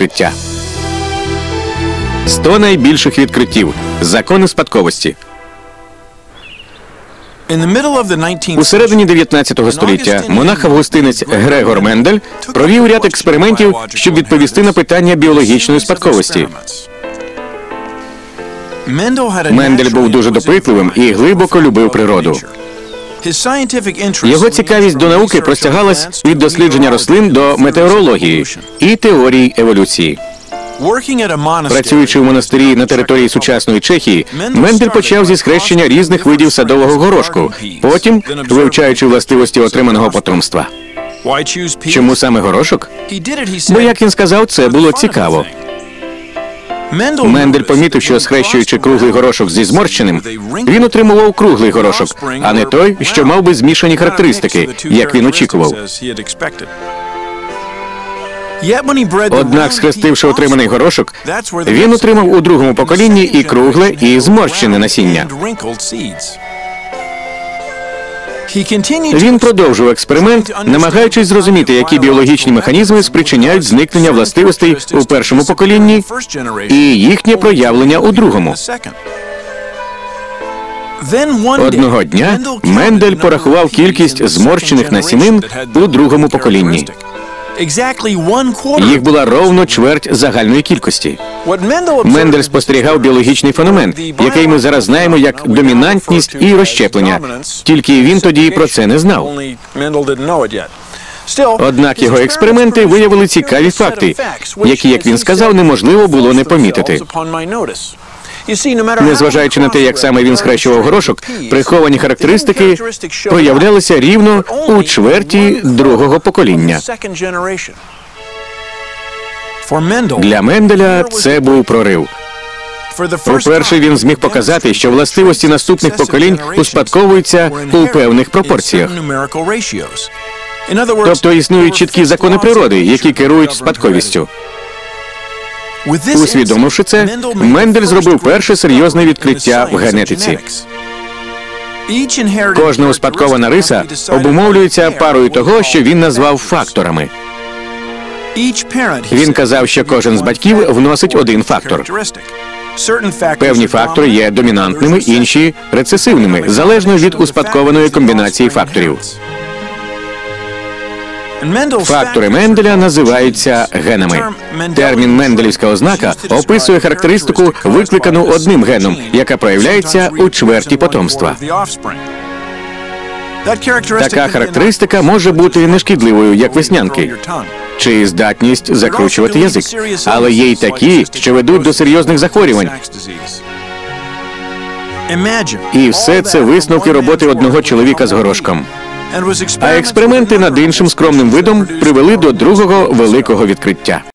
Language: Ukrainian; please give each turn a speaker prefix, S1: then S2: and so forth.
S1: відкриття. 100 найбільших відкриттів. Закони спадковості. У середині 19 століття монах-августинець Грегор Мендель провів ряд експериментів, щоб відповісти на питання біологічної спадковості. Мендель був дуже допитливим і глибоко любив природу. Його цікавість до науки простягалась від дослідження рослин до метеорології і теорії еволюції. Працюючи в монастирі на території сучасної Чехії, Мендель почав зі схрещення різних видів садового горошку, потім вивчаючи властивості отриманого потомства. Чому саме горошок? Бо, як він сказав, це було цікаво. Мендель помітив, що схрещуючи круглий горошок зі зморщеним, він отримував круглий горошок, а не той, що мав би змішані характеристики, як він очікував. Однак, схрестивши отриманий горошок, він отримав у другому поколінні і кругле, і зморщене насіння. Він продовжив експеримент, намагаючись зрозуміти, які біологічні механізми спричиняють зникнення властивостей у першому поколінні і їхнє проявлення у другому. Одного дня Мендель порахував кількість зморщених насінин у другому поколінні. Їх була ровно чверть загальної кількості. Мендель спостерігав біологічний феномен, який ми зараз знаємо як домінантність і розщеплення. Тільки він тоді про це не знав. Однак його експерименти виявили цікаві факти, які, як він сказав, неможливо було не помітити. Незважаючи на те, як саме він схрещував горошок, приховані характеристики проявлялися рівно у чверті другого покоління. Для Менделя це був прорив. По-перше, він зміг показати, що властивості наступних поколінь успадковуються у певних пропорціях. Тобто існують чіткі закони природи, які керують спадковістю. Усвідомивши це, Мендель зробив перше серйозне відкриття в генетиці. Кожна успадкована риса обумовлюється парою того, що він назвав факторами. Він казав, що кожен з батьків вносить один фактор. Певні фактори є домінантними, інші рецесивними, залежно від успадкованої комбінації факторів. Фактори Менделя називаються генами. Термін менделівська ознака описує характеристику, викликану одним геном, яка проявляється у чверті потомства. Така характеристика може бути нешкідливою, як веснянки, чи здатність закручувати язик, але є й такі, що ведуть до серйозних захворювань. І все це висновки роботи одного чоловіка з горошком. А експерименти над іншим скромним видом привели до другого великого відкриття.